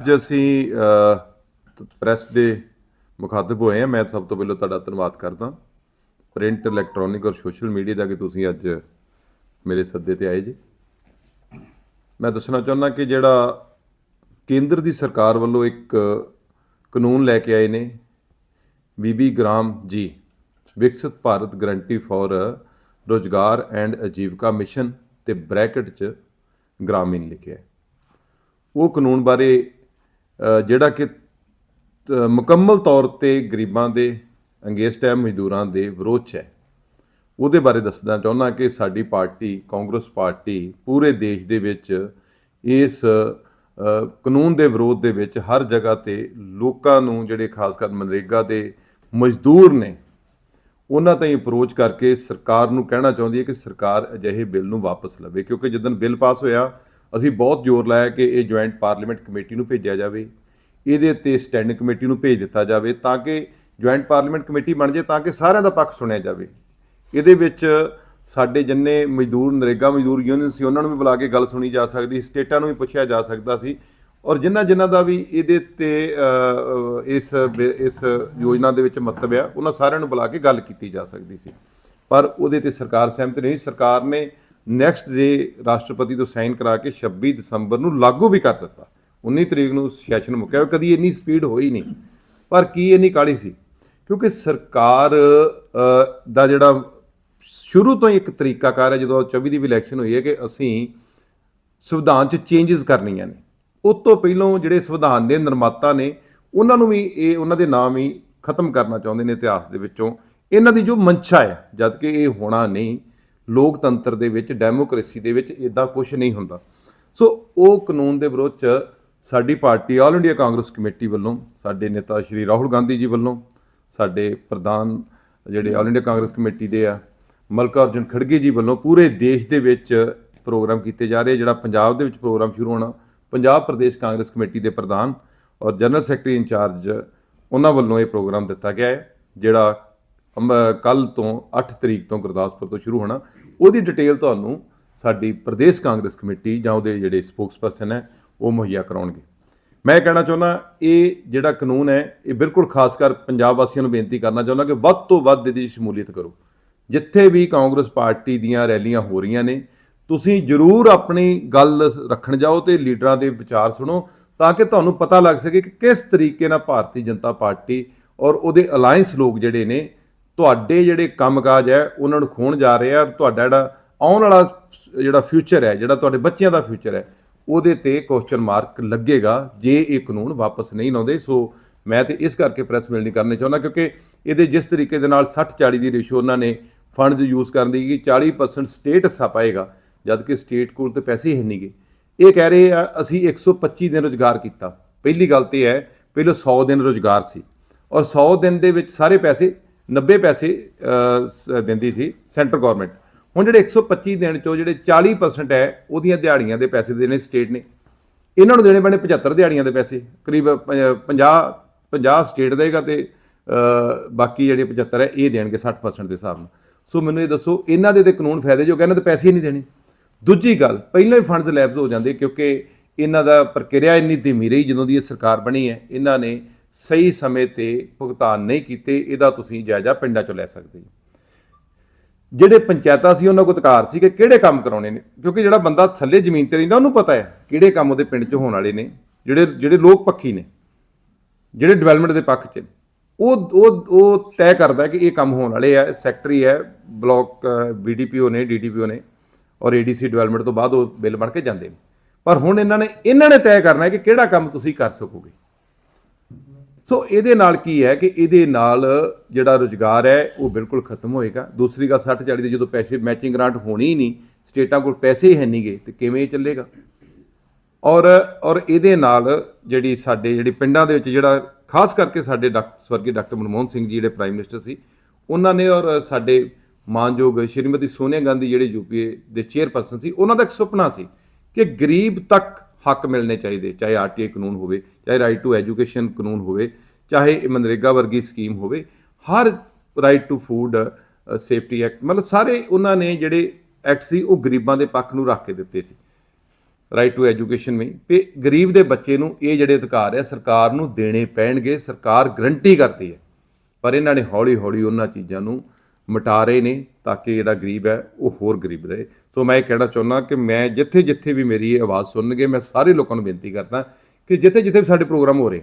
ਅੱਜ ਅਸੀਂ ਅ, ਪ੍ਰੈਸ ਦੇ ਮੁਖਾਤਬ ਹੋਏ ਆ ਮੈਂ ਸਭ ਤੋਂ ਪਹਿਲਾਂ ਤੁਹਾਡਾ ਧੰਨਵਾਦ ਕਰਦਾ। ਪ੍ਰਿੰਟ ਇਲੈਕਟ੍ਰੋਨਿਕ ਔਰ ਸੋਸ਼ਲ ਮੀਡੀਆ ਦਾ ਕਿ ਤੁਸੀਂ ਅੱਜ ਮੇਰੇ ਸੱਦੇ ਤੇ ਆਏ ਜੀ। ਮੈਂ ਦੱਸਣਾ ਚਾਹੁੰਦਾ ਕਿ ਜਿਹੜਾ ਕੇਂਦਰ ਦੀ ਸਰਕਾਰ ਵੱਲੋਂ ਇੱਕ ਕਾਨੂੰਨ ਲੈ ਕੇ ਆਏ ਨੇ VB Gram G Viksit Bharat guarantee for Rozgar and Ajeevika mission ਤੇ ਬ੍ਰੈਕਟ ਚ ਗ੍ਰਾਮੀਣ ਲਿਖਿਆ ਉਹ ਕਾਨੂੰਨ ਬਾਰੇ ਜਿਹੜਾ ਕਿ ਮੁਕੰਮਲ ਤੌਰ ਤੇ ਗਰੀਬਾਂ ਦੇ ਅੰਗੇਸਟ ਹੈ ਮਜ਼ਦੂਰਾਂ ਦੇ ਵਿਰੋਧ 'ਚ ਹੈ। ਉਹਦੇ ਬਾਰੇ ਦੱਸਣਾ ਚਾਹੁੰਦਾ ਕਿ ਸਾਡੀ ਪਾਰਟੀ, ਕਾਂਗਰਸ ਪਾਰਟੀ ਪੂਰੇ ਦੇਸ਼ ਦੇ ਵਿੱਚ ਇਸ ਕਾਨੂੰਨ ਦੇ ਵਿਰੋਧ ਦੇ ਵਿੱਚ ਹਰ ਜਗ੍ਹਾ ਤੇ ਲੋਕਾਂ ਨੂੰ ਜਿਹੜੇ ਖਾਸ ਕਰ ਮਨਰੇਗਾ ਦੇ ਮਜ਼ਦੂਰ ਨੇ, ਉਹਨਾਂ ਤਾਈਂ ਅਪਰੋਚ ਕਰਕੇ ਸਰਕਾਰ ਨੂੰ ਕਹਿਣਾ ਚਾਹੁੰਦੀ ਹੈ ਕਿ ਸਰਕਾਰ ਅਜਿਹੇ ਬਿੱਲ ਨੂੰ ਵਾਪਸ ਲਵੇ। ਕਿਉਂਕਿ ਜਦੋਂ ਬਿੱਲ ਪਾਸ ਹੋਇਆ ਅਸੀਂ ਬਹੁਤ ਜ਼ੋਰ ਲਾਇਆ ਕਿ ਇਹ ਜੁਆਇੰਟ ਪਾਰਲੀਮੈਂਟ ਕਮੇਟੀ ਨੂੰ ਭੇਜਿਆ ਜਾਵੇ, ਇਹਦੇ 'ਤੇ ਸਟੈਂਡਿੰਗ ਕਮੇਟੀ ਨੂੰ ਭੇਜ ਦਿੱਤਾ ਜਾਵੇ ਤਾਂ ਕਿ ਜੁਆਇੰਟ ਪਾਰਲੀਮੈਂਟ ਕਮੇਟੀ ਬਣ ਜੇ ਤਾਂ ਕਿ ਸਾਰਿਆਂ ਦਾ ਪੱਖ ਸੁਣਿਆ ਜਾਵੇ। ਇਹਦੇ ਵਿੱਚ ਸਾਡੇ ਜਿੰਨੇ ਮਜ਼ਦੂਰ, ਨਰੇਗਾ ਮਜ਼ਦੂਰ ਯੂਨੀਅਨ ਸੀ, ਉਹਨਾਂ ਨੂੰ ਵੀ ਬੁਲਾ ਕੇ ਗੱਲ ਸੁਣੀ ਜਾ ਸਕਦੀ ਸਟੇਟਾਂ ਨੂੰ ਵੀ ਪੁੱਛਿਆ ਜਾ ਸਕਦਾ ਸੀ ਔਰ ਜਿਨ੍ਹਾਂ ਜਿਨ੍ਹਾਂ ਦਾ ਵੀ ਇਹਦੇ ਤੇ ਇਸ ਬਿ- ਇਸ ਯੋਜਨਾ ਦੇ ਵਿੱਚ ਮਤਲਬ ਆ, ਉਹਨਾਂ ਸਾਰਿਆਂ ਨੂੰ ਬੁਲਾ ਕੇ ਗੱਲ ਕੀਤੀ ਜਾ ਸਕਦੀ ਸੀ। ਪਰ ਉਹਦੇ ਤੇ ਸਰਕਾਰ ਸਹਿਮਤ ਨਹੀਂ ਸਰਕਾਰ ਨੇ ਨੈਕਸਟ ਡੇ ਰਾਸ਼ਟਰਪਤੀ ਤੋਂ ਸਾਈਨ ਕਰਾ ਕੇ 26 ਦਸੰਬਰ ਨੂੰ ਲਾਗੂ ਵੀ ਕਰ ਦਿੱਤਾ। 19 ਤਰੀਕ ਨੂੰ ਸੈਸ਼ਨ ਮੁੱਕਿਆ ਕਦੀ ਇੰਨੀ ਸਪੀਡ ਹੋਈ ਨਹੀਂ। ਪਰ ਕੀ ਇੰਨੀ ਕਾਲੀ ਸੀ? ਕਿਉਂਕਿ ਸਰਕਾਰ ਦਾ ਜਿਹੜਾ ਸ਼ੁਰੂ ਤੋਂ ਹੀ ਇੱਕ ਤਰੀਕਾਕਾਰ ਹੈ, ਜਦੋਂ 24 ਦੀ ਵੀ ਇਲੈਕਸ਼ਨ ਹੋਈ ਹੈ ਕਿ ਅਸੀਂ ਸੰਵਿਧਾਨ 'ਚ ਚੇਂਜਸ ਕਰਨੀਆਂ ਨੇ। ਉਸ ਤੋਂ ਪਹਿਲਾਂ ਜਿਹੜੇ ਸੰਵਿਧਾਨ ਦੇ ਨਿਰਮਾਤਾ ਨੇ, ਉਹਨਾਂ ਨੂੰ ਵੀ ਇਹ, ਉਹਨਾਂ ਦੇ ਨਾਮ ਹੀ ਖਤਮ ਕਰਨਾ ਚਾਹੁੰਦੇ ਨੇ ਇਤਿਹਾਸ ਦੇ ਵਿੱਚੋਂ। ਇਹਨਾਂ ਦੀ ਜੋ ਮਨਸ਼ਾ ਹੈ ਜਦ ਕਿ ਇਹ ਹੋਣਾ ਨਹੀਂ ਲੋਕਤੰਤਰ ਦੇ ਵਿੱਚ ਡੈਮੋਕ੍ਰੇਸੀ ਦੇ ਵਿੱਚ ਇਦਾਂ ਕੁਝ ਨਹੀਂ ਹੁੰਦਾ। ਸੋ ਉਹ ਕਾਨੂੰਨ ਦੇ ਵਿਰੋਧ 'ਚ ਸਾਡੀ party all India Congress committee ਵੱਲੋਂ, ਸਾਡੇ ਨੇਤਾ ਸ਼੍ਰੀ ਰਾਹੁਲ ਗਾਂਧੀ ਜੀ ਵੱਲੋਂ, ਸਾਡੇ ਪ੍ਰਧਾਨ ਜਿਹੜੇ ਆਲ ਇੰਡੀਆ ਕਾਂਗਰਸ ਕਮੇਟੀ ਦੇ ਆ ਮਲਕਾ ਅਰਜੁਨ ਖੜਗੇ ਜੀ ਵੱਲੋਂ ਪੂਰੇ ਦੇਸ਼ ਦੇ ਵਿੱਚ ਪ੍ਰੋਗਰਾਮ ਕੀਤੇ ਜਾ ਰਹੇ ਜਿਹੜਾ ਪੰਜਾਬ ਦੇ ਵਿੱਚ ਪ੍ਰੋਗਰਾਮ ਸ਼ੁਰੂ ਹੋਣਾ। ਪੰਜਾਬ ਪ੍ਰਦੇਸ਼ ਕਾਂਗਰਸ ਕਮੇਟੀ ਦੇ ਪ੍ਰਧਾਨ ਔਰ ਜਨਰਲ ਸੈਕਟਰੀ ਇੰਚਾਰਜ ਉਹਨਾਂ ਵੱਲੋਂ ਇਹ ਪ੍ਰੋਗਰਾਮ ਦਿੱਤਾ ਗਿਆ ਹੈ, ਜਿਹੜਾ ਕੱਲ ਤੋਂ 8 ਤਰੀਕ ਤੋਂ ਗੁਰਦਾਸਪੁਰ ਤੋਂ ਸ਼ੁਰੂ ਹੋਣਾ। ਉਹਦੀ ਡਿਟੇਲ ਤੁਹਾਨੂੰ ਸਾਡੀ ਪ੍ਰਦੇਸ਼ ਕਾਂਗਰਸ ਕਮੇਟੀ ਜਾਂ ਉਹਦੇ ਜਿਹੜੇ ਸਪੋਕਸਪਰਸਨ ਹੈ, ਉਹ ਮੁਹੱਈਆ ਕਰਾਉਣਗੇ। ਮੈਂ ਕਹਿਣਾ ਚਾਹੁੰਦਾ, ਇਹ ਜਿਹੜਾ ਕਾਨੂੰਨ ਹੈ, ਇਹ ਬਿਲਕੁਲ ਖਾਸ ਕਰ ਪੰਜਾਬ ਵਾਸੀਆਂ ਨੂੰ ਬੇਨਤੀ ਕਰਨਾ ਚਾਹੁੰਦਾ ਕਿ ਵੱਧ ਤੋਂ ਵੱਧ ਇਹਦੀ ਸ਼ਮੂਲੀਅਤ ਕਰੋ। ਜਿੱਥੇ ਵੀ ਕਾਂਗਰਸ ਪਾਰਟੀ ਦੀਆਂ ਰੈਲੀਆਂ ਹੋ ਰਹੀਆਂ ਨੇ, ਤੁਸੀਂ ਜ਼ਰੂਰ ਆਪਣੀ ਗੱਲ ਰੱਖਣ ਜਾਓ ਤੇ ਲੀਡਰਾਂ ਦੇ ਵਿਚਾਰ ਸੁਣੋ ਤਾਂ ਕਿ ਤੁਹਾਨੂੰ ਪਤਾ ਲੱਗ ਸਕੇ ਕਿ ਕਿਸ ਤਰੀਕੇ ਨਾਲ ਭਾਰਤੀ ਜਨਤਾ ਪਾਰਟੀ ਔਰ ਉਹਦੇ ਅਲਾਈਅੰਸ ਲੋਕ ਜਿਹੜੇ ਨੇ ਤੁਹਾਡੇ ਜਿਹੜੇ ਕੰਮਕਾਜ ਹੈ, ਉਹਨਾਂ ਨੂੰ ਖੋਣ ਜਾ ਰਹੇ ਆ ਔਰ ਤੁਹਾਡਾ ਜਿਹੜਾ ਆਉਣ ਵਾਲਾ ਜਿਹੜਾ ਫਿਊਚਰ ਹੈ, ਜਿਹੜਾ ਤੁਹਾਡੇ ਬੱਚਿਆਂ ਦਾ ਫਿਊਚਰ ਹੈ, ਉਹਦੇ ਤੇ ਕੁਐਸਚਨ ਮਾਰਕ ਲੱਗੇਗਾ ਜੇ ਇਹ ਕਾਨੂੰਨ ਵਾਪਸ ਨਹੀਂ ਲਾਉਂਦੇ। ਸੋ ਮੈਂ ਤੇ ਇਸ ਕਰਕੇ ਪ੍ਰੈਸ ਮਿਲ ਨਹੀਂ ਕਰਨੀ ਚਾਹੁੰਦਾ, ਕਿਉਂਕਿ ਇਹਦੇ ਜਿਸ ਤਰੀਕੇ ਦੇ ਨਾਲ 60 40 ਦੀ ਰੇਸ਼ੋ ਉਹਨਾਂ ਨੇ ਫੰਡਸ ਯੂਜ਼ ਕਰਨ ਦੀ ਕਿ 40% ਸਟੇਟ ਹਿੱਸਾ ਪਾਏਗਾ, ਜਦ ਕਿ ਸਟੇਟ ਕੋਲ ਤੇ ਪੈਸੇ ਹੀ ਹੈ ਨਹੀਂਗੇ। ਇਹ ਕਹਿ ਰਹੇ ਆ, ਅਸੀਂ 125 ਦਿਨ ਰੋਜ਼ਗਾਰ ਕੀਤਾ। ਪਹਿਲੀ ਗੱਲ ਤੇ ਹੈ, ਪਹਿਲਾਂ 100 ਦਿਨ ਰੋਜ਼ਗਾਰ ਸੀ, ਔਰ 100 ਦਿਨ ਦੇ ਵਿੱਚ ਸਾਰੇ ਪੈਸੇ 90 ਪੈਸੇ ਸ- ਦਿੰਦੀ ਸੀ ਸੈਂਟਰ ਗਵਰਨਮੈਂਟ ਹੁਣ ਜਿਹੜੇ 125 ਦਿਨ ਚੋਂ ਜਿਹੜੇ 40% ਹੈ, ਉਹਦੀਆਂ ਦਿਹਾੜੀਆਂ ਦੇ ਪੈਸੇ ਦੇਣੇ ਸਟੇਟ ਨੇ। ਇਹਨਾਂ ਨੂੰ ਦੇਣੇ ਪੈਣੇ 75 ਦਿਹਾੜੀਆਂ ਦੇ ਪੈਸੇ, ਕਰੀਬ 50 50 ਸਟੇਟ ਦੇਗਾ ਤੇ ਬਾਕੀ ਜਿਹੜੇ 75 ਹੈ, ਇਹ ਦੇਣਗੇ 60% ਦੇ ਹਿਸਾਬ ਨਾਲ। ਸੋ ਮੈਨੂੰ ਇਹ ਦੱਸੋ, ਇਹਨਾਂ ਦੇ ਤੇ ਕਾਨੂੰਨ ਫਾਇਦੇ ਜੋ ਕਹਿੰਦੇ ਤੇ ਪੈਸੇ ਹੀ ਨਹੀਂ ਦੇਣੇ। ਦੂਜੀ ਗੱਲ, ਪਹਿਲਾਂ ਹੀ ਫੰਡਸ ਲੈਬਸ ਹੋ ਜਾਂਦੇ ਕਿਉਂਕਿ ਇਹਨਾਂ ਦਾ ਪ੍ਰਕਿਰਿਆ ਇੰਨੀ ਧੀਮੀ ਰਹੀ, ਜਦੋਂ ਦੀ ਇਹ ਸਰਕਾਰ ਬਣੀ ਹੈ, ਇਹਨਾਂ ਨੇ ਸਹੀ ਸਮੇਂ ਤੇ ਭੁਗਤਾਨ ਨਹੀਂ ਕੀਤੇ, ਇਹਦਾ ਤੁਸੀਂ ਜਾਇਜ਼ਾ ਪਿੰਡਾਂ ਚੋਂ ਲੈ ਸਕਦੇ ਹੋ। ਜਿਹੜੇ ਪੰਚਾਇਤਾਂ ਸੀ, ਉਹਨਾਂ ਕੋਲ ਅਧਿਕਾਰ ਸੀ ਕਿ ਕਿਹੜੇ ਕੰਮ ਕਰਾਉਣੇ ਨੇ, ਕਿਉਂਕਿ ਜਿਹੜਾ ਬੰਦਾ ਥੱਲੇ ਜ਼ਮੀਨ ਤੇ ਰਹਿੰਦਾ, ਉਹਨੂੰ ਪਤਾ ਹੈ ਕਿਹੜੇ ਕੰਮ ਉਹਦੇ ਪਿੰਡ 'ਚ ਹੋਣ ਵਾਲੇ ਨੇ, ਜਿਹੜੇ ਜਿਹੜੇ ਲੋਕ ਪੱਖੀ ਨੇ, ਜਿਹੜੇ ਡਿਵੈਲਪਮੈਂਟ ਦੇ ਪੱਖ 'ਚ ਉਹ ਉਹ ਉਹ ਤੈਅ ਕਰਦਾ ਕਿ ਇਹ ਕੰਮ ਹੋਣ ਵਾਲੇ ਆ ਸੈਕਟਰੀ ਹੈ ਬਲਾਕ ਬੀਡੀਪੀਓ ਨੇ ਡੀਟੀਪੀਓ ਨੇ, ਔਰ ਏਡੀਸੀ ਡਿਵੈਲਪਮੈਂਟ ਤੋਂ ਬਾਅਦ ਉਹ ਬਿੱਲ ਬਣ ਕੇ ਜਾਂਦੇ ਨੇ। ਪਰ ਹੁਣ ਇਹਨਾਂ ਨੇ ਇਹਨਾਂ ਨੇ ਤੈਅ ਕਰਨਾ ਹੈ ਕਿ ਕਿਹੜਾ ਕੰਮ ਤੁਸੀਂ ਕਰ ਸਕੋਗੇ। ਸੋ ਇਹਦੇ ਨਾਲ ਕੀ ਹੈ ਕਿ ਇਹਦੇ ਨਾਲ ਜਿਹੜਾ ਰੁਜ਼ਗਾਰ ਹੈ, ਉਹ ਬਿਲਕੁਲ ਖਤਮ ਹੋਏਗਾ। ਦੂਸਰੀ ਗੱਲ 60 40 ਦੇ ਜਦੋਂ ਪੈਸੇ ਮੈਚਿੰਗ ਗ੍ਰਾਂਟ ਹੋਣੀ ਹੀ ਨਹੀਂ, ਸਟੇਟਾਂ ਕੋਲ ਪੈਸੇ ਹੀ ਹੈ ਨਹੀਂਗੇ ਤੇ ਕਿਵੇਂ ਚੱਲੇਗਾ? ਔਰ ਔਰ ਇਹਦੇ ਨਾਲ ਜਿਹੜੀ ਸਾਡੇ, ਜਿਹੜੀ ਪਿੰਡਾਂ ਦੇ ਵਿੱਚ ਜਿਹੜਾ, ਖਾਸ ਕਰਕੇ ਸਾਡੇ ਡਾਕਟਰ ਸਵਰਗੀ ਡਾਕਟਰ ਮਨਮੋਹਨ ਸਿੰਘ ਜੀ, ਜਿਹੜੇ ਪ੍ਰਾਈਮ ਮਿਨਿਸਟਰ ਸੀ, ਉਹਨਾਂ ਨੇ ਔਰ ਸਾਡੇ ਮਾਨਯੋਗ ਸ਼੍ਰੀਮਤੀ ਸੋਨੀਆ ਗਾਂਧੀ, ਜਿਹੜੇ ਯੂਪੀਏ ਦੇ ਚੇਅਰਪਰਸਨ ਸੀ, ਉਹਨਾਂ ਦਾ ਇੱਕ ਸੁਪਨਾ ਸੀ ਕਿ ਗਰੀਬ ਤੱਕ ਹੱਕ ਮਿਲਣੇ ਚਾਹੀਦੇ, ਚਾਹੇ ਆਰਟੀਆਈ ਕਾਨੂੰਨ ਹੋਵੇ, ਚਾਹੇ ਰਾਈਟ ਟੂ ਐਜੂਕੇਸ਼ਨ ਕਾਨੂੰਨ ਹੋਵੇ, ਚਾਹੇ ਇਹ ਮਨਰੇਗਾ ਵਰਗੀ ਸਕੀਮ ਹੋਵੇ, ਹਰ right to food safety act ਮਤਲਬ ਸਾਰੇ ਉਹਨਾਂ ਨੇ ਜਿਹੜੇ ਐਕਟ ਸੀ, ਉਹ ਗਰੀਬਾਂ ਦੇ ਪੱਖ ਨੂੰ ਰੱਖ ਕੇ ਦਿੱਤੇ ਸੀ। ਰਾਈਟ ਟੂ ਐਜੂਕੇਸ਼ਨ ਵੀ। ਤੇ ਗਰੀਬ ਦੇ ਬੱਚੇ ਨੂੰ ਇਹ ਜਿਹੜੇ ਅਧਿਕਾਰ ਹੈ ਸਰਕਾਰ ਨੂੰ ਦੇਣੇ ਪੈਣਗੇ, ਸਰਕਾਰ ਗਰੰਟੀ ਕਰਦੀ ਹੈ। ਪਰ ਇਹਨਾਂ ਨੇ ਹੌਲੀ ਹੌਲੀ ਉਹਨਾਂ ਚੀਜ਼ਾਂ ਨੂੰ ਮਿਟਾ ਰਹੇ ਨੇ ਤਾਂ ਕਿ ਜਿਹੜਾ ਗਰੀਬ ਹੈ, ਉਹ ਹੋਰ ਗਰੀਬ ਰਹੇ। ਸੋ ਮੈਂ ਇਹ ਕਹਿਣਾ ਚਾਹੁੰਦਾ ਕਿ ਮੈਂ ਜਿੱਥੇ ਜਿੱਥੇ ਵੀ ਮੇਰੀ ਆਵਾਜ਼ ਸੁਣਨਗੇ, ਮੈਂ ਸਾਰੇ ਲੋਕਾਂ ਨੂੰ ਬੇਨਤੀ ਕਰਦਾ ਕਿ ਜਿੱਥੇ ਜਿੱਥੇ ਵੀ ਸਾਡੇ ਪ੍ਰੋਗਰਾਮ ਹੋ ਰਹੇ,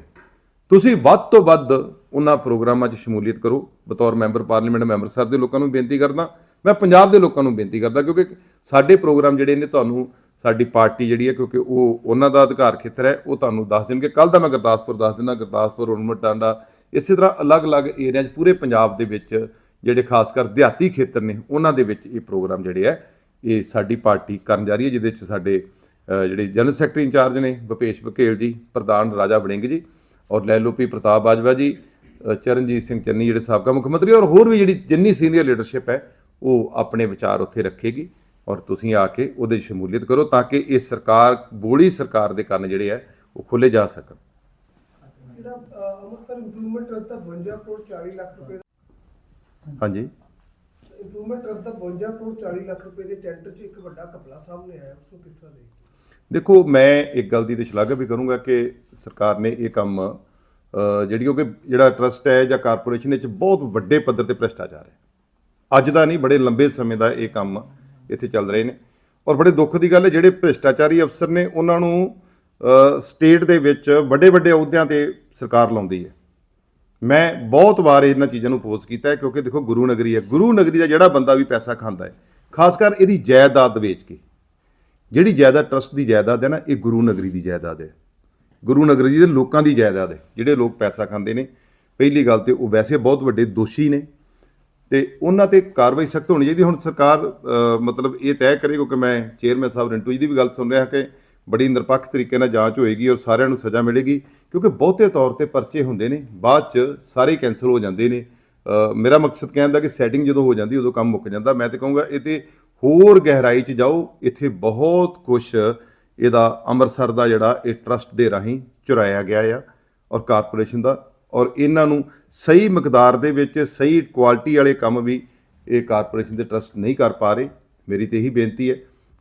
ਤੁਸੀਂ ਵੱਧ ਤੋਂ ਵੱਧ ਉਹਨਾਂ ਪ੍ਰੋਗਰਾਮਾਂ 'ਚ ਸ਼ਮੂਲੀਅਤ ਕਰੋ। ਬਤੌਰ ਮੈਂਬਰ ਪਾਰਲੀਮੈਂਟ ਮੈਂਬਰ ਅੰਮ੍ਰਿਤਸਰ ਦੇ ਲੋਕਾਂ ਨੂੰ ਬੇਨਤੀ ਕਰਦਾ, ਮੈਂ ਪੰਜਾਬ ਦੇ ਲੋਕਾਂ ਨੂੰ ਬੇਨਤੀ ਕਰਦਾ, ਕਿਉਂਕਿ ਸਾਡੇ ਪ੍ਰੋਗਰਾਮ ਜਿਹੜੇ ਨੇ, ਤੁਹਾਨੂੰ ਸਾਡੀ ਪਾਰਟੀ ਜਿਹੜੀ ਹੈ, ਕਿਉਂਕਿ ਉਹ ਉਹਨਾਂ ਦਾ ਅਧਿਕਾਰ ਖੇਤਰ ਹੈ, ਉਹ ਤੁਹਾਨੂੰ ਦੱਸ ਦੇਣਗੇ। ਕੱਲ ਦਾ ਮੈਂ ਗੁਰਦਾਸਪੁਰ ਦੱਸ ਦਿੰਦਾ, ਗੁਰਦਾਸਪੁਰ ਉਨਮਟ ਟਾਂਡਾ ਇਸੇ ਤਰ੍ਹਾਂ ਅਲੱਗ-ਅਲੱਗ ਏਰੀਆ 'ਚ ਪੂਰੇ ਪੰਜਾਬ ਦੇ ਵਿੱਚ ਜਿਹੜੇ ਖਾਸ ਕਰ ਦਿਹਾਤੀ ਖੇਤਰ ਨੇ, ਉਹਨਾਂ ਦੇ ਵਿੱਚ ਇਹ ਪ੍ਰੋਗਰਾਮ ਜਿਹੜੇ ਹੈ ਇਹ ਸਾਡੀ ਪਾਰਟੀ ਕਰਨ ਜਾ ਰਹੀ ਹੈ, ਜਿਹਦੇ ਵਿੱਚ ਸਾਡੇ ਜਿਹੜੇ ਜਨਰਲ ਸੈਕਟਰੀ ਇੰਚਾਰਜ ਨੇ, ਭੁਪੇਸ਼ ਬਘੇਲ ਜੀ, ਪ੍ਰਧਾਨ ਰਾਜਾ ਵੜਿੰਗ ਜੀ, ਔਰ ਲੈਲੋਪੀ ਪ੍ਰਤਾਪ ਬਾਜਵਾ ਜੀ ਚਰਨਜੀਤ ਸਿੰਘ ਚੰਨੀ ਜਿਹੜੇ ਸਾਬਕਾ ਮੁੱਖ ਮੰਤਰੀ, ਔਰ ਹੋਰ ਵੀ ਜਿਹੜੀ ਜਿੰਨੀ ਸੀਨੀਅਰ ਲੀਡਰਸ਼ਿਪ ਹੈ, ਉਹ ਆਪਣੇ ਵਿਚਾਰ ਉੱਥੇ ਰੱਖੇਗੀ, ਔਰ ਤੁਸੀਂ ਆ ਕੇ ਉਹਦੇ ਸ਼ਮੂਲੀਅਤ ਕਰੋ ਤਾਂ ਕਿ ਇਹ ਸਰਕਾਰ, ਬੋਲੀ ਸਰਕਾਰ ਦੇ ਕੰਨ ਜਿਹੜੇ ਆ, ਉਹ ਖੋਲੇ ਜਾ ਸਕਣ। ਜਿਹੜਾ ਅੰਮ੍ਰਿਤਸਰ ਇੰਪਰੂਵਮੈਂਟ ਟਰਸਟ ਦਾ 52 ਕਰੋੜ 40 ਲੱਖ ਰੁਪਏ ਹਾਂਜੀ। ਇੰਪਰੂਵਮੈਂਟ ਟਰਸਟ ਦਾ 52 ਕਰੋੜ 40 ਲੱਖ ਰੁਪਏ ਦੇ ਟੈਂਡਰ 'ਚ ਇੱਕ ਵੱਡਾ ਘਪਲਾ ਸਾਹਮਣੇ ਆਇਆ ਉਸ ਨੂੰ ਕਿਸ ਤਰ੍ਹਾਂ ਦੇਖਦੇ ਦੇਖੋ ਮੈਂ ਇੱਕ ਗੱਲ ਦੀ ਤੇ ਸ਼ਲਾਘਾ ਵੀ ਕਰੂੰਗਾ ਕਿ ਸਰਕਾਰ ਨੇ ਇਹ ਕੰਮ ਅ, ਜਿਹੜੀ ਕਿਉਂਕਿ ਜਿਹੜਾ ਟਰਸਟ ਹੈ ਜਾਂ ਕਾਰਪੋਰੇਸ਼ਨ ਵਿੱਚ ਬਹੁਤ ਵੱਡੇ ਪੱਧਰ ਤੇ ਭ੍ਰਿਸ਼ਟਾਚਾਰ ਹੈ। ਅੱਜ ਦਾ ਨਹੀਂ ਬੜੇ ਲੰਬੇ ਸਮੇਂ ਦਾ ਇਹ ਕੰਮ ਇੱਥੇ ਚੱਲ ਰਹੇ ਨੇ। ਔਰ ਬੜੇ ਦੁੱਖ ਦੀ ਗੱਲ ਹੈ ਜਿਹੜੇ ਭ੍ਰਿਸ਼ਟਾਚਾਰੀ ਅਫਸਰ ਨੇ ਉਹਨਾਂ ਨੂੰ ਸਟੇਟ ਦੇ ਵਿੱਚ ਵੱਡੇ ਵੱਡੇ ਅਹੁਦਿਆਂ ਤੇ ਸਰਕਾਰ ਲਾਉਂਦੀ ਹੈ। ਮੈਂ ਬਹੁਤ ਵਾਰ ਇਹਨਾਂ ਚੀਜ਼ਾਂ ਨੂੰ ਪੋਸਟ ਕੀਤਾ ਹੈ, ਕਿਉਂਕਿ ਦੇਖੋ ਗੁਰੂ ਨਗਰੀ ਹੈ। ਗੁਰੂ ਨਗਰੀ ਦਾ ਜਿਹੜਾ ਬੰਦਾ ਵੀ ਪੈਸਾ ਖਾਂਦਾ ਹੈ, ਖਾਸ ਕਰ ਇਹਦੀ ਜਾਇਦਾਦ ਵੇਚ ਕੇ। ਜਿਹੜੀ ਜਾਇਦਾਦ ਟਰਸਟ ਦੀ ਜਾਇਦਾਦ ਹੈ ਨਾ, ਇਹ ਗੁਰੂ ਨਗਰੀ ਦੀ ਜਾਇਦਾਦ ਹੈ। ਗੁਰੂ ਨਗਰੀ ਦੇ ਲੋਕਾਂ ਦੀ ਜਾਇਦਾਦ ਹੈ। ਜਿਹੜੇ ਲੋਕ ਪੈਸਾ ਖਾਂਦੇ ਨੇ, ਪਹਿਲੀ ਗੱਲ ਤੇ ਉਹ ਵੈਸੇ ਬਹੁਤ ਵੱਡੇ ਦੋਸ਼ੀ ਨੇ ਤੇ ਉਹਨਾਂ ਤੇ ਕਾਰਵਾਈ ਸਖਤ ਹੋਣੀ ਚਾਹੀਦੀ ਹੁਣ ਸਰਕਾਰ ਮਤਲਬ ਇਹ ਤੈਅ ਕਰੇ ਕਿਉਂਕਿ ਮੈਂ ਚੇਅਰਮੈਨ ਸਾਹਿਬ ਰਿੰਟੂ ਜੀ ਦੀ ਵੀ ਗੱਲ ਸੁਣ ਰਿਹਾ ਕਿ ਬੜੀ ਨਿਰਪੱਖ ਤਰੀਕੇ ਨਾਲ ਜਾਂਚ ਹੋਏਗੀ ਔਰ ਸਾਰਿਆਂ ਨੂੰ ਸਜ਼ਾ ਮਿਲੇਗੀ, ਕਿਉਂਕਿ ਬਹੁਤੇ ਤੌਰ ਤੇ ਪਰਚੇ ਹੁੰਦੇ ਨੇ, ਬਾਅਦ ਚ ਸਾਰੇ ਕੈਨਸਲ ਹੋ ਜਾਂਦੇ ਨੇ। ਮੇਰਾ ਮਕਸਦ ਕਹਿਣ ਦਾ ਕਿ ਸੈਟਿੰਗ ਜਦੋਂ ਹੋ ਜਾਂਦੀ, ਉਦੋਂ ਕੰਮ ਮੁੱਕ ਜਾਂਦਾ। ਮੈਂ ਤੇ ਕਹੂੰਗਾ ਇਹ ਤੇ ਹੋਰ ਗਹਿਰਾਈ ਚ ਜਾਓ, ਇੱਥੇ ਬਹੁਤ ਕੁਝ ਇਹਦਾ ਅੰਮ੍ਰਿਤਸਰ ਦਾ ਜਿਹੜਾ ਇਹ ਟਰਸਟ ਦੇ ਰਾਹੀਂ ਚੁਰਾਇਆ ਗਿਆ ਆ, ਔਰ ਕਾਰਪੋਰੇਸ਼ਨ ਦਾ, ਔਰ ਇਹਨਾਂ ਨੂੰ ਸਹੀ ਮਕਦਾਰ ਦੇ ਵਿੱਚ ਸਹੀ ਕੁਆਲਿਟੀ ਵਾਲੇ ਕੰਮ ਵੀ ਇਹ ਕਾਰਪੋਰੇਸ਼ਨ ਦੇ ਟਰਸਟ ਨਹੀਂ ਕਰ ਪਾ ਰਹੇ। ਮੇਰੀ ਤੇ ਇਹੀ ਬੇਨਤੀ ਹੈ।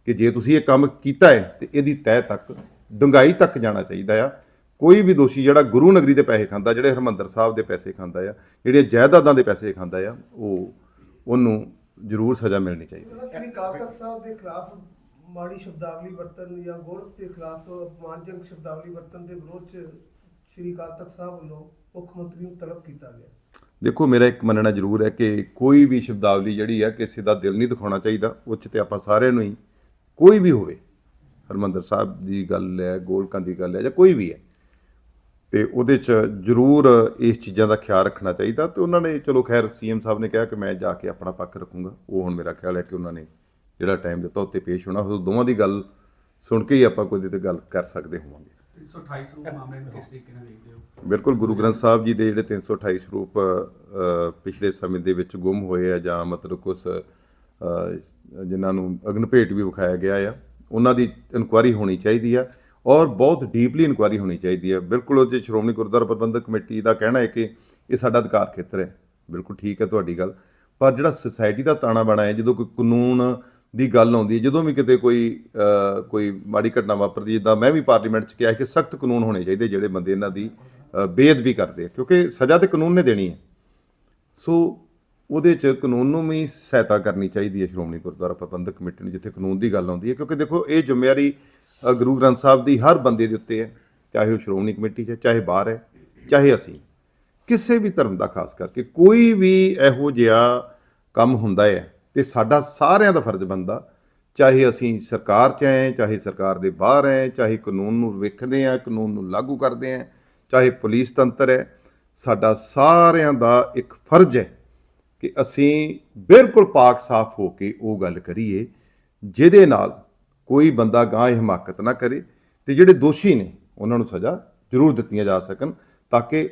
ਕਿ ਜੇ ਤੁਸੀਂ ਇਹ ਕੰਮ ਕੀਤਾ ਹੈ ਤੇ ਇਹਦੀ ਤਹਿ ਤੱਕ ਡੁੰਗਾਈ ਤੱਕ ਜਾਣਾ ਚਾਹੀਦਾ ਆ। ਕੋਈ ਵੀ ਦੋਸ਼ੀ ਜਿਹੜਾ ਗੁਰੂ ਨਗਰੀ ਦੇ ਪੈਸੇ ਖਾਂਦਾ ਜਿਹੜੇ ਹਰਮੰਦਰ ਸਾਹਿਬ ਦੇ ਪੈਸੇ ਖਾਂਦਾ ਆ ਜਿਹੜੀਆਂ ਜਾਇਦਾਦਾਂ ਦੇ ਪੈਸੇ ਖਾਂਦਾ ਆ ਉਹ ਉਹਨੂੰ ਜ਼ਰੂਰ ਸਜ਼ਾ ਮਿਲਣੀ ਚਾਹੀਦੀ ਹੈ। ਅਕਾਲ ਤਖਤ ਸਾਹਿਬ ਦੇ ਖਿਲਾਫ ਮਾੜੀ ਸ਼ਬਦਾਵਲੀ ਵਰਤਨ ਜਾਂ ਗੌਰਵ ਦੇ ਖਿਲਾਫ ਅਪਮਾਨਜਨਕ ਸ਼ਬਦਾਵਲੀ ਵਰਤਨ ਦੇ ਵਿਰੋਧ 'ਚ ਸ੍ਰੀ ਅਕਾਲ ਤਖਤ ਸਾਹਿਬ ਵੱਲੋਂ ਮੁੱਖ ਮੰਤਰੀ ਨੂੰ ਤਲਬ ਕੀਤਾ ਗਿਆ। ਦੇਖੋ ਮੇਰਾ ਇੱਕ ਮੰਨਣਾ ਜ਼ਰੂਰ ਹੈ ਕਿ ਕੋਈ ਵੀ ਸ਼ਬਦਾਵਲੀ ਜਿਹੜੀ ਹੈ ਕਿਸੇ ਦਾ ਦਿਲ ਨਹੀਂ ਦਿਖਾਉਣਾ ਚਾਹੀਦਾ। ਉਹ 'ਚ ਤੇ ਆਪਾਂ ਸਾਰਿਆਂ ਨੂੰ ਹੀ ਕੋਈ ਵੀ ਹੋਵੇ ਹਰਮੰਦਰ ਸਾਹਿਬ ਦੀ ਗੱਲ ਹੈ ਗੋਲਕਾਂ ਦੀ ਗੱਲ ਹੈ ਜਾਂ ਕੋਈ ਵੀ ਹੈ ਤੇ ਉਹਦੇ 'ਚ ਜ਼ਰੂਰ ਇਸ ਚੀਜ਼ਾਂ ਦਾ ਖਿਆਲ ਰੱਖਣਾ ਚਾਹੀਦਾ ਤੇ ਉਹਨਾਂ ਨੇ ਚਲੋ ਖੈਰ ਸੀਐਮ ਸਾਹਿਬ ਨੇ ਕਿਹਾ ਕਿ ਮੈਂ ਜਾ ਕੇ ਆਪਣਾ ਪੱਖ ਰੱਖੂੰਗਾ ਉਹ ਹੁਣ ਮੇਰਾ ਖਿਆਲ ਹੈ ਕਿ ਉਹਨਾਂ ਨੇ ਜਿਹੜਾ ਟਾਈਮ ਦਿੱਤਾ ਉੱਤੇ ਪੇਸ਼ ਹੋਣਾ ਉਹ ਦੋਵਾਂ ਦੀ ਗੱਲ ਸੁਣ ਕੇ ਹੀ ਆਪਾਂ ਕੋਈ ਤੇ ਗੱਲ ਕਰ ਸਕਦੇ ਹੋਵਾਂਗੇ। 328 ਸਰੂਪ ਮਾਮਲੇ ਨੂੰ ਕਿਸ ਤਰੀਕੇ ਨਾਲ ਦੇਖਦੇ ਹੋ? ਬਿਲਕੁਲ ਗੁਰੂ ਗ੍ਰੰਥ ਸਾਹਿਬ ਜੀ ਦੇ ਜਿਹੜੇ 328 ਸਰੂਪ ਪਿਛਲੇ ਸਮੇਂ ਦੇ ਵਿੱਚ ਗੁੰਮ ਹੋਏ ਆ ਜਾਂ ਮਤਲਬ ਕੁਝ ਜਿਨ੍ਹਾਂ ਨੂੰ ਅਗਨ ਭੇਟ ਵੀ ਵਿਖਾਇਆ ਗਿਆ ਆ ਉਹਨਾਂ ਦੀ ਇਨਕੁਆਇਰੀ ਹੋਣੀ ਚਾਹੀਦੀ ਆ ਔਰ ਬਹੁਤ ਡੀਪਲੀ ਇਨਕੁਆਇਰੀ ਹੋਣੀ ਚਾਹੀਦੀ ਹੈ ਬਿਲਕੁਲ ਉਹ ਉਹਦੇ ਸ਼੍ਰੋਮਣੀ ਗੁਰਦੁਆਰਾ ਪ੍ਰਬੰਧਕ ਕਮੇਟੀ ਦਾ ਕਹਿਣਾ ਹੈ ਕਿ ਇਹ ਸਾਡਾ ਅਧਿਕਾਰ ਖੇਤਰ ਹੈ। ਬਿਲਕੁਲ ਠੀਕ ਹੈ ਤੁਹਾਡੀ ਗੱਲ। ਪਰ ਜਿਹੜਾ ਸੁਸਾਇਟੀ ਦਾ ਤਾਣਾ ਬਾਣਾ ਹੈ ਜਦੋਂ ਕੋਈ ਕਾਨੂੰਨ ਦੀ ਗੱਲ ਆਉਂਦੀ ਹੈ ਜਦੋਂ ਵੀ ਕਿਤੇ ਕੋਈ ਕੋਈ ਮਾੜੀ ਘਟਨਾ ਵਾਪਰਦੀ ਜਿੱਦਾਂ ਮੈਂ ਵੀ ਪਾਰਲੀਮੈਂਟ 'ਚ ਕਿਹਾ ਕਿ ਸਖਤ ਕਾਨੂੰਨ ਹੋਣੇ ਚਾਹੀਦੇ ਜਿਹੜੇ ਬੰਦੇ ਇਹਨਾਂ ਦੀ ਅ, ਬੇਅਦਬੀ ਕਰਦੇ ਆ ਕਿਉਂਕਿ ਸਜ਼ਾ ਤੇ ਕਾਨੂੰਨ ਨੇ ਦੇਣੀ ਹੈ। ਸੋ ਉਹਦੇ 'ਚ ਕਾਨੂੰਨ ਨੂੰ ਵੀ ਸਹਾਇਤਾ ਕਰਨੀ ਚਾਹੀਦੀ ਹੈ ਸ਼੍ਰੋਮਣੀ ਗੁਰਦੁਆਰਾ ਪ੍ਰਬੰਧਕ ਕਮੇਟੀ ਨੂੰ, ਜਿੱਥੇ ਕਾਨੂੰਨ ਦੀ ਗੱਲ ਆਉਂਦੀ ਹੈ। ਕਿਉਂਕਿ ਦੇਖੋ, ਇਹ ਜ਼ਿੰਮੇਵਾਰੀ ਗੁਰੂ ਗ੍ਰੰਥ ਸਾਹਿਬ ਦੀ ਹਰ ਬੰਦੇ ਦੇ ਉੱਤੇ ਹੈ, ਚਾਹੇ ਉਹ ਸ਼੍ਰੋਮਣੀ ਕਮੇਟੀ 'ਚ ਹੈ, ਚਾਹੇ ਬਾਹਰ ਹੈ, ਚਾਹੇ ਅਸੀਂ। ਕਿਸੇ ਵੀ ਧਰਮ ਦਾ ਖਾਸ ਕਰਕੇ, ਕੋਈ ਵੀ ਇਹੋ ਜਿਹਾ ਕੰਮ ਹੁੰਦਾ ਹੈ ਤੇ ਸਾਡਾ ਸਾਰਿਆਂ ਦਾ ਫਰਜ਼ ਬਣਦਾ, ਚਾਹੇ ਅਸੀਂ ਸਰਕਾਰ 'ਚ ਹੈ, ਚਾਹੇ ਸਰਕਾਰ ਦੇ ਬਾਹਰ ਹੈ, ਚਾਹੇ ਕਾਨੂੰਨ ਨੂੰ ਵੇਖਦੇ ਆ ਕਾਨੂੰਨ ਨੂੰ ਲਾਗੂ ਕਰਦੇ ਆ ਚਾਹੇ ਪੁਲਿਸ ਤੰਤਰ ਹੈ, ਸਾਡਾ ਸਾਰਿਆਂ ਦਾ ਇੱਕ ਫਰਜ਼ ਹੈ ਕਿ ਅਸੀਂ ਬਿਲਕੁਲ ਪਾਕ ਸਾਫ਼ ਹੋ ਕੇ ਉਹ ਗੱਲ ਕਰੀਏ, ਜਿਹਦੇ ਨਾਲ ਕੋਈ ਬੰਦਾ ਗਾਂ ਹਿਮਾਕਤ ਨਾ ਕਰੇ ਤੇ ਜਿਹੜੇ ਦੋਸ਼ੀ ਨੇ, ਉਹਨਾਂ ਨੂੰ ਸਜ਼ਾ ਜ਼ਰੂਰ ਦਿੱਤੀਆਂ ਜਾ ਸਕਣ ਤਾਂ ਕਿ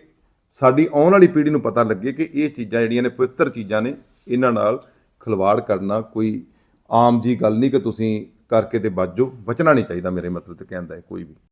ਸਾਡੀ ਆਉਣ ਵਾਲੀ ਪੀੜ੍ਹੀ ਨੂੰ ਪਤਾ ਲੱਗੇ ਕਿ ਇਹ ਚੀਜ਼ਾਂ ਜਿਹੜੀਆਂ ਨੇ ਪਵਿੱਤਰ ਚੀਜ਼ਾਂ ਨੇ, ਇਹਨਾਂ ਨਾਲ ਖਿਲਵਾੜ ਕਰਨਾ ਕੋਈ ਆਮ ਜੀ ਗੱਲ ਨਹੀਂ ਕਿ ਤੁਸੀਂ ਕਰਕੇ ਤੇ ਬਚ ਜਾਓ। ਬਚਣਾ ਨਹੀਂ ਚਾਹੀਦਾ ਮੇਰੇ ਮਤਲਬ ਤੇ ਕਹਿੰਦਾ ਹੈ ਕੋਈ ਵੀ।